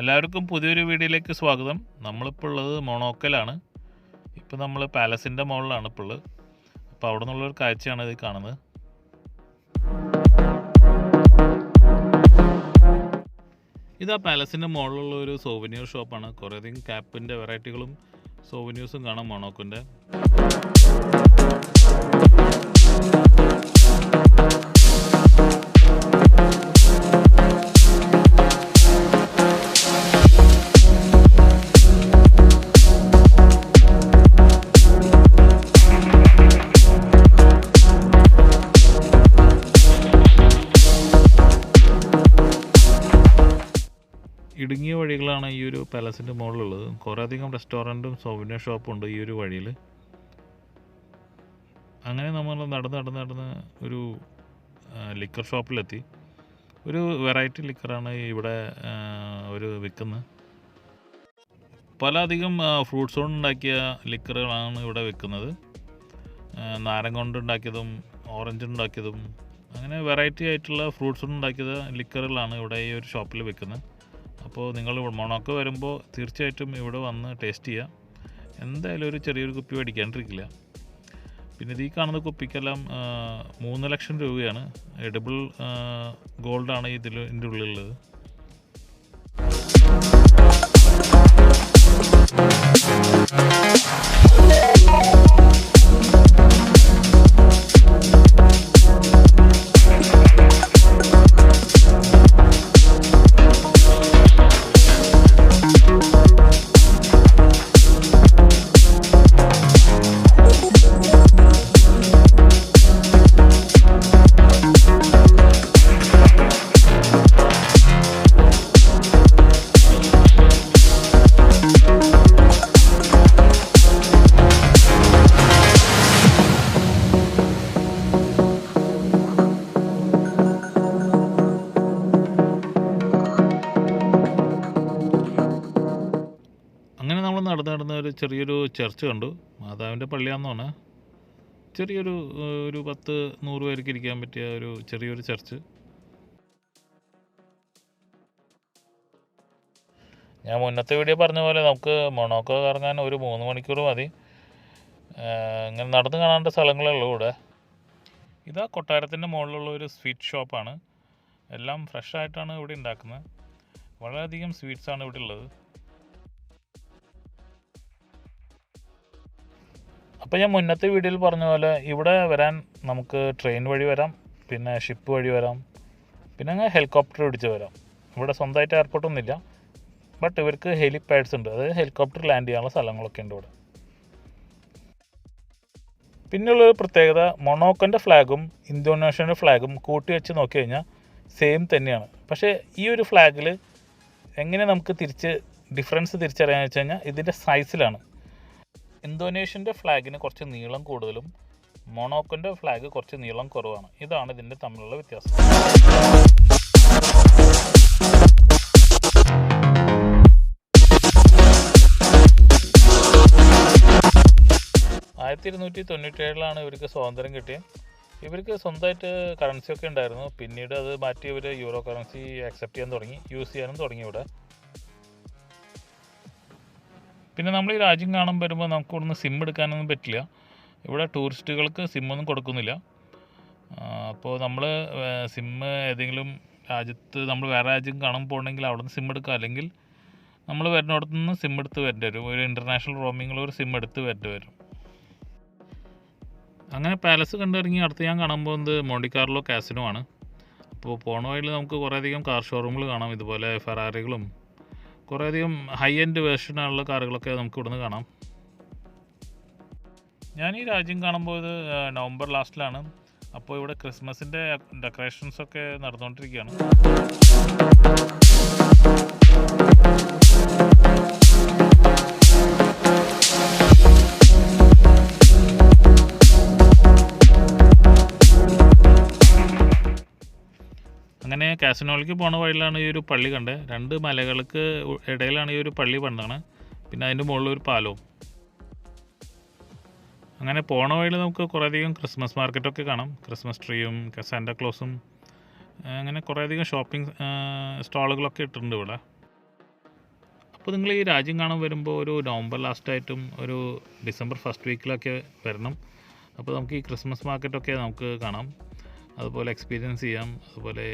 എല്ലാവർക്കും പുതിയൊരു വീഡിയോയിലേക്ക് സ്വാഗതം. നമ്മളിപ്പോൾ ഉള്ളത് മൊണോക്കലാണ്. ഇപ്പോൾ നമ്മൾ പാലസിന്റെ മുകളിലാണ് ഇപ്പോൾ ഉള്ളത്. അപ്പോൾ അവിടെ നിന്നുള്ളൊരു കാഴ്ചയാണ് ഇത് കാണുന്നത്. ഇത് പാലസിന്റെ മുകളിലുള്ള ഒരു സോവനിയർ ഷോപ്പാണ് കുറേയധികം ക്യാപ്പിന്റെ വെറൈറ്റികളും സോവനിയേഴ്സും കാണാം മൊണോക്കിന്റെ വഴികളാണ് ഈ ഒരു പാലസിന്റെ മുകളിലുള്ളത്. കുറേയധികം റെസ്റ്റോറന്റും സോവിനിയർ ഷോപ്പും ഉണ്ട് ഈ ഒരു വഴിയിൽ അങ്ങനെ നമ്മൾ നടന്ന് നടന്ന് നടന്ന് ഒരു ലിക്കർ ഷോപ്പിലെത്തി ഒരു വെറൈറ്റി ലിക്കറാണ് ഇവിടെ അവർ വിൽക്കുന്നത് പലധികം ഫ്രൂട്ട്സ് കൊണ്ട് ഉണ്ടാക്കിയ ലിക്കറുകളാണ് ഇവിടെ വിൽക്കുന്നത് നാരങ്ങ കൊണ്ട് ഉണ്ടാക്കിയതും ഓറഞ്ച് ഉണ്ടാക്കിയതും അങ്ങനെ വെറൈറ്റി ആയിട്ടുള്ള ഫ്രൂട്ട്സ് കൊണ്ട് ഉണ്ടാക്കിയത് ലിക്കറുകളാണ് ഇവിടെ ഈ ഒരു ഷോപ്പിൽ വിൽക്കുന്നത് അപ്പോൾ നിങ്ങൾ മൊണോക്കോ വരുമ്പോൾ തീർച്ചയായിട്ടും ഇവിടെ വന്ന് ടേസ്റ്റ് ചെയ്യാം എന്തായാലും ഒരു ചെറിയൊരു കുപ്പി മേടിക്കാണ്ടിരിക്കില്ല. പിന്നെ ഇത് ഈ കാണുന്ന കുപ്പിക്കെല്ലാം മൂന്ന് ലക്ഷം രൂപയാണ്. എഡിബിൾ ഗോൾഡാണ് ഇതിൽ ഇതിന്റെ ഉള്ളിലുള്ളത്. Thank നമ്മൾ നടന്ന് നടന്ന് ഒരു ചെറിയൊരു ചർച്ച് കണ്ടു. മാതാവിന്റെ പള്ളിയാണെന്നാണ്. ചെറിയൊരു ഒരു പത്ത് നൂറ് പേർക്ക് ഇരിക്കാൻ പറ്റിയ ഒരു ചെറിയൊരു ചർച്ച്. ഞാൻ മുന്നത്തെ വീഡിയോ പറഞ്ഞ പോലെ നമുക്ക് മൊണോക്കോ കറങ്ങാൻ ഒരു മൂന്ന് മണിക്കൂർ മതി. ഇങ്ങനെ നടന്ന് കാണേണ്ട സ്ഥലങ്ങളേ ഉള്ളൂ ഇവിടെ. ഇതാ കൊട്ടാരത്തിന്റെ മുകളിലുള്ള ഒരു സ്വീറ്റ് ഷോപ്പാണ്. എല്ലാം ഫ്രഷ് ആയിട്ടാണ് ഇവിടെ ഉണ്ടാക്കുന്നത്. വളരെയധികം സ്വീറ്റ്സാണ് ഇവിടെ ഉള്ളത്. അപ്പോൾ ഞാൻ മുന്നത്തെ വീഡിയോയിൽ പറഞ്ഞ പോലെ ഇവിടെ വരാൻ നമുക്ക് ട്രെയിൻ വഴി വരാം പിന്നെ ഷിപ്പ് വഴി വരാം പിന്നെ അങ്ങ് ഹെലികോപ്റ്റർ പിടിച്ച് വരാം. ഇവിടെ സ്വന്തമായിട്ട് എയർപോർട്ടൊന്നുമില്ല ബട്ട് ഇവർക്ക് ഹെലിപാഡ്സ് ഉണ്ട്. അതായത് ഹെലികോപ്റ്റർ ലാൻഡ് ചെയ്യാനുള്ള സ്ഥലങ്ങളൊക്കെ ഉണ്ട് ഇവിടെ. പിന്നെയുള്ളൊരു പ്രത്യേകത മൊണോക്കോന്റെ ഫ്ലാഗും ഇന്തോനേഷ്യന്റെ ഫ്ലാഗും കൂട്ടി വെച്ച് നോക്കി കഴിഞ്ഞാൽ സെയിം തന്നെയാണ്. പക്ഷേ ഈ ഒരു ഫ്ലാഗിൽ എങ്ങനെ നമുക്ക് തിരിച്ച് ഡിഫറൻസ് തിരിച്ചറിയാന്ന് വെച്ച് കഴിഞ്ഞാൽ ഇതിന്റെ സൈസിലാണ് ഇന്തോനേഷ്യന്റെ ഫ്ലാഗിന് കുറച്ച് നീളം കൂടുതലും മൊണോക്കോന്റെ ഫ്ലാഗ് കുറച്ച് നീളം കുറവാണ്. ഇതാണ് ഇതിന്റെ തമ്മിലുള്ള വ്യത്യാസം. ആയിരത്തി ഇരുന്നൂറ്റി തൊണ്ണൂറ്റി ഏഴിലാണ് ഇവർക്ക് സ്വാതന്ത്ര്യം കിട്ടിയത്. ഇവർക്ക് സ്വന്തമായിട്ട് കറൻസി ഒക്കെ ഉണ്ടായിരുന്നു. പിന്നീട് അത് മാറ്റി ഇവർ യൂറോ കറൻസി അക്സെപ്റ്റ് ചെയ്യാൻ തുടങ്ങി. യൂസ് ചെയ്യാനും തുടങ്ങി ഇവിടെ. പിന്നെ നമ്മൾ ഈ രാജ്യം കാണാൻ വരുമ്പോൾ നമുക്ക് ഇവിടുന്ന് സിം എടുക്കാനൊന്നും പറ്റില്ല. ഇവിടെ ടൂറിസ്റ്റുകൾക്ക് സിമ്മൊന്നും കൊടുക്കുന്നില്ല. അപ്പോൾ നമ്മൾ സിം ഏതെങ്കിലും രാജ്യത്ത് നമ്മൾ വേറെ രാജ്യം കാണാൻ പോകണമെങ്കിൽ അവിടെ നിന്ന് സിം എടുക്കുക. അല്ലെങ്കിൽ നമ്മൾ വരുന്നിടത്തു നിന്ന് സിം എടുത്ത് വരേണ്ടി വരും. ഒരു ഇന്റർനാഷണൽ റോമിങ്ങിൽ ഒരു സിം എടുത്ത് വരേണ്ടി വരും. അങ്ങനെ പാലസ് കണ്ടിറങ്ങി അടുത്ത് ഞാൻ കാണാൻ പോകുന്നത് മോണ്ടിക്കാർലോ കാസിനോ ആണ്. അപ്പോൾ പോണ വഴിയിൽ നമുക്ക് കുറേയധികം കാർ ഷോറൂമുകൾ കാണാം. ഇതുപോലെ ഫെറാറികളും കുറേയധികം ഹൈ എൻഡ് വേർഷനുള്ള കാറുകളൊക്കെ നമുക്ക് ഇവിടുന്ന് കാണാം. ഞാൻ ഈ രാജ്യം കാണുമ്പോൾ ഇത് നവംബർ ലാസ്റ്റിലാണ്. അപ്പോൾ ഇവിടെ ക്രിസ്മസിന്റെ ഡെക്കറേഷൻസ് ഒക്കെ നടന്നുകൊണ്ടിരിക്കുകയാണ്. അങ്ങനെ കാസിനോളിലേക്ക് പോണ വഴിയിലാണ് ഈ ഒരു പള്ളി കണ്ടത് രണ്ട് മലകൾക്ക് ഇടയിലാണ് ഈ ഒരു പള്ളി പണ്ടാണ് പിന്നെ അതിന്റെ മുകളിൽ ഒരു പാലവും. അങ്ങനെ പോണ വഴിയിൽ നമുക്ക് കുറേയധികം ക്രിസ്മസ് മാർക്കറ്റൊക്കെ കാണാം. ക്രിസ്മസ് ട്രീയും സാന്റാക്ലോസും അങ്ങനെ കുറേയധികം ഷോപ്പിംഗ് സ്റ്റാളുകളൊക്കെ ഇട്ടിട്ടുണ്ട് ഇവിടെ. അപ്പോൾ നിങ്ങൾ ഈ രാജ്യം കാണാൻ വരുമ്പോൾ ഒരു നവംബർ ലാസ്റ്റായിട്ടും ഒരു ഡിസംബർ ഫസ്റ്റ് വീക്കിലൊക്കെ വരണം. അപ്പോൾ നമുക്ക് ഈ ക്രിസ്മസ് മാർക്കറ്റൊക്കെ നമുക്ക് കാണാം. അതുപോലെ എക്സ്പീരിയൻസ് ചെയ്യാം. അതുപോലെ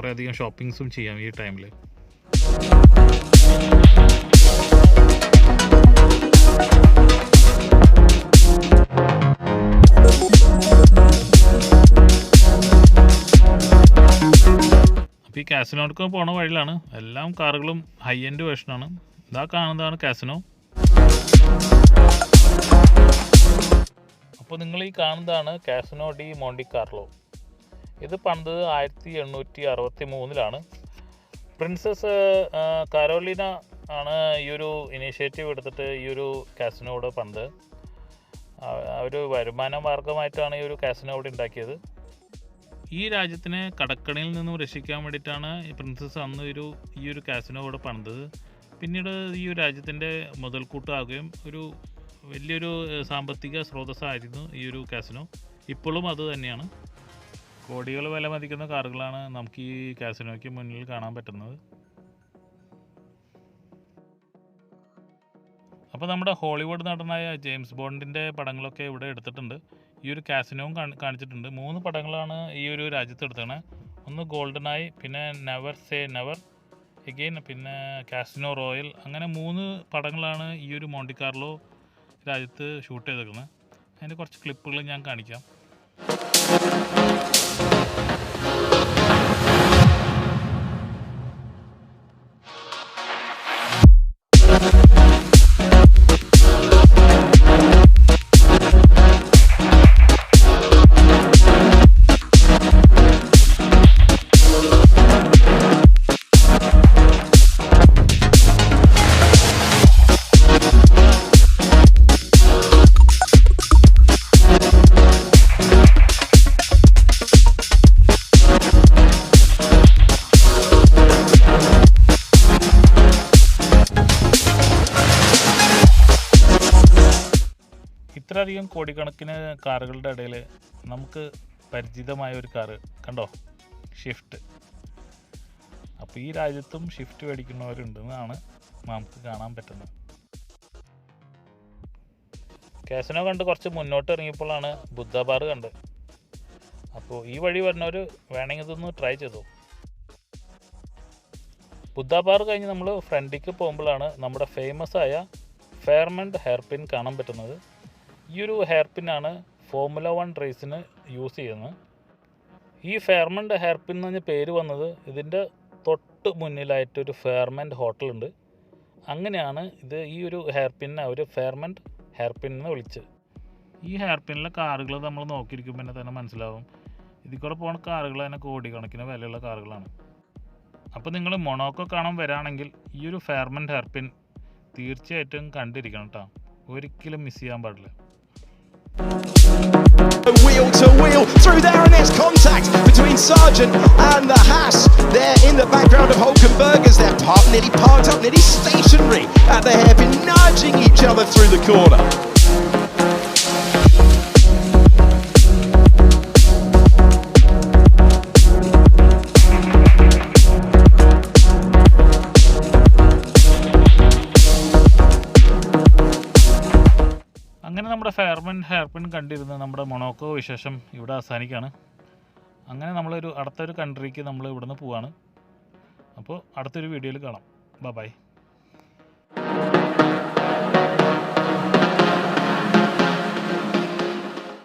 കുറേ അധികം ഷോപ്പിങ്സും ചെയ്യാം ഈ ടൈമിൽ അപ്പോൾ ഈ കാസിനോടൊക്കെ പോണ വഴിയിലാണ്. എല്ലാം കാറുകളും ഹൈ എൻഡ് വേർഷനാണ് ഇതാ കാണുന്നതാണ് കാസിനോ അപ്പോൾ നിങ്ങൾ ഈ കാണുന്നതാണ് കാസിനോ ഡി മോണ്ടി കാർലോ ഇത് പണിത് ആയിരത്തി എണ്ണൂറ്റി അറുപത്തി മൂന്നിലാണ് പ്രിൻസസ് കരോലിന ആണ് ഈ ഒരു ഇനീഷ്യേറ്റീവ് എടുത്തിട്ട് ഈ ഒരു കാസിനോട് പണിത് ഒരു വരുമാന മാർഗമായിട്ടാണ് ഈ ഒരു കാസിനോ ഉണ്ടാക്കിയത്. ഈ രാജ്യത്തിനെ കടക്കണിയിൽ നിന്നും രക്ഷിക്കാൻ വേണ്ടിയിട്ടാണ് ഈ പ്രിൻസസ് അന്ന് ഒരു ഈ ഒരു കാസിനോ ഇവിടെ പിന്നീട് ഈ ഒരു രാജ്യത്തിന്റെ മുതൽക്കൂട്ടാകുകയും ഒരു വലിയൊരു സാമ്പത്തിക സ്രോതസ്സായിരുന്നു ഈ ഒരു കാസിനോ ഇപ്പോഴും അത് തന്നെയാണ്. കോടികൾ വില മതിക്കുന്ന കാറുകളാണ് നമുക്ക് ഈ കാസിനോയ്ക്ക് മുന്നിൽ കാണാൻ പറ്റുന്നത്. അപ്പോൾ നമ്മുടെ ഹോളിവുഡ് നടനായ ജെയിംസ് ബോണ്ടിന്റെ പടങ്ങളൊക്കെ ഇവിടെ എടുത്തിട്ടുണ്ട്. ഈ ഒരു കാസിനോവും കാണിച്ചിട്ടുണ്ട്. മൂന്ന് പടങ്ങളാണ് ഈ ഒരു രാജ്യത്ത് എടുത്തത്. ഒന്ന് ഗോൾഡൻ ആയി പിന്നെ നെവർ സേ നെവർ എഗെയിൻ പിന്നെ കാസിനോ റോയൽ. അങ്ങനെ മൂന്ന് പടങ്ങളാണ് ഈ ഒരു മോണ്ടിക്കാർലോ രാജ്യത്ത് ഷൂട്ട് ചെയ്തേക്കുന്നത്. അതിന്റെ കുറച്ച് ക്ലിപ്പുകൾ ഞാൻ കാണിക്കാം. Thank you. ഇത്രയധികം കോടിക്കണക്കിന് കാറുകളുടെ ഇടയിൽ നമുക്ക് പരിചിതമായ ഒരു കാറ് കണ്ടോ? ഷിഫ്റ്റ് അപ്പോൾ ഈ രാജ്യത്തും ഷിഫ്റ്റ് മേടിക്കുന്നവരുണ്ടെന്നാണ് നമുക്ക് കാണാൻ പറ്റുന്നത്. കാസിനോ കണ്ട് കുറച്ച് മുന്നോട്ട് ഇറങ്ങിയപ്പോഴാണ് ബുദ്ധ ബാർ അപ്പോൾ ഈ വഴി വരുന്നവർ വേണമെങ്കിൽ ഇതൊന്ന് ട്രൈ ചെയ്തു? ബുദ്ധ ബാർ കഴിഞ്ഞ് നമ്മൾ ഫ്രണ്ടിക്ക് പോകുമ്പോഴാണ് നമ്മുടെ ഫേമസ് ആയ ഫെയർമെന്റ് ഹെയർപിൻ കാണാൻ പറ്റുന്നത്. ഈ ഒരു ഹെയർ പിന്നാണ് ഫോമുല വൺ റേസിന് യൂസ് ചെയ്യുന്നത്. ഈ ഫെയർമെന്റ് ഹെയർ പിൻ എന്ന് പറഞ്ഞ പേര് വന്നത് ഇതിന്റെ തൊട്ട് മുന്നിലായിട്ടൊരു ഫെയർമെന്റ് ഹോട്ടലുണ്ട് അങ്ങനെയാണ് ഇത് ഈ ഒരു ഹെയർ ഒരു ഫെയർമെന്റ് ഹെയർ പിൻ എന്ന് വിളിച്ച് ഈ ഹെയർ പിന്നിലെ കാറുകൾ നമ്മൾ നോക്കിയിരിക്കുമ്പോൾ തന്നെ തന്നെ മനസ്സിലാവും. ഇതിൽ കൂടെ പോകുന്ന കാറുകൾ തന്നെ കോടിക്കണക്കിന് വിലയുള്ള കാറുകളാണ്. അപ്പോൾ നിങ്ങൾ മൊണോക്കോ കാണാൻ വരാണെങ്കിൽ ഈ ഒരു ഫെയർമെന്റ് ഹെയർ പിൻ തീർച്ചയായിട്ടും കണ്ടിരിക്കണം കേട്ടോ. ഒരിക്കലും മിസ് ചെയ്യാൻ പാടില്ല. Wheel to wheel through there, and there's contact between Sargent and the Haas. There in the background of Hulkenbergers, they're parked, nearly parked up, nearly stationary at the hairpin, nudging each other through the corner. അങ്ങനെ നമ്മുടെ ഫെയർമെൻ hairpin കണ്ടിരുന്ന നമ്മുടെ Monaco വിശേഷം ഇവിടെ അവസാനിക്കുകയാണ് അങ്ങനെ നമ്മളൊരു അടുത്തൊരു കൺട്രിക്ക് നമ്മൾ ഇവിടുന്ന് പോവാണ്. അപ്പോൾ അടുത്തൊരു വീഡിയോയിൽ കാണാം. ബൈ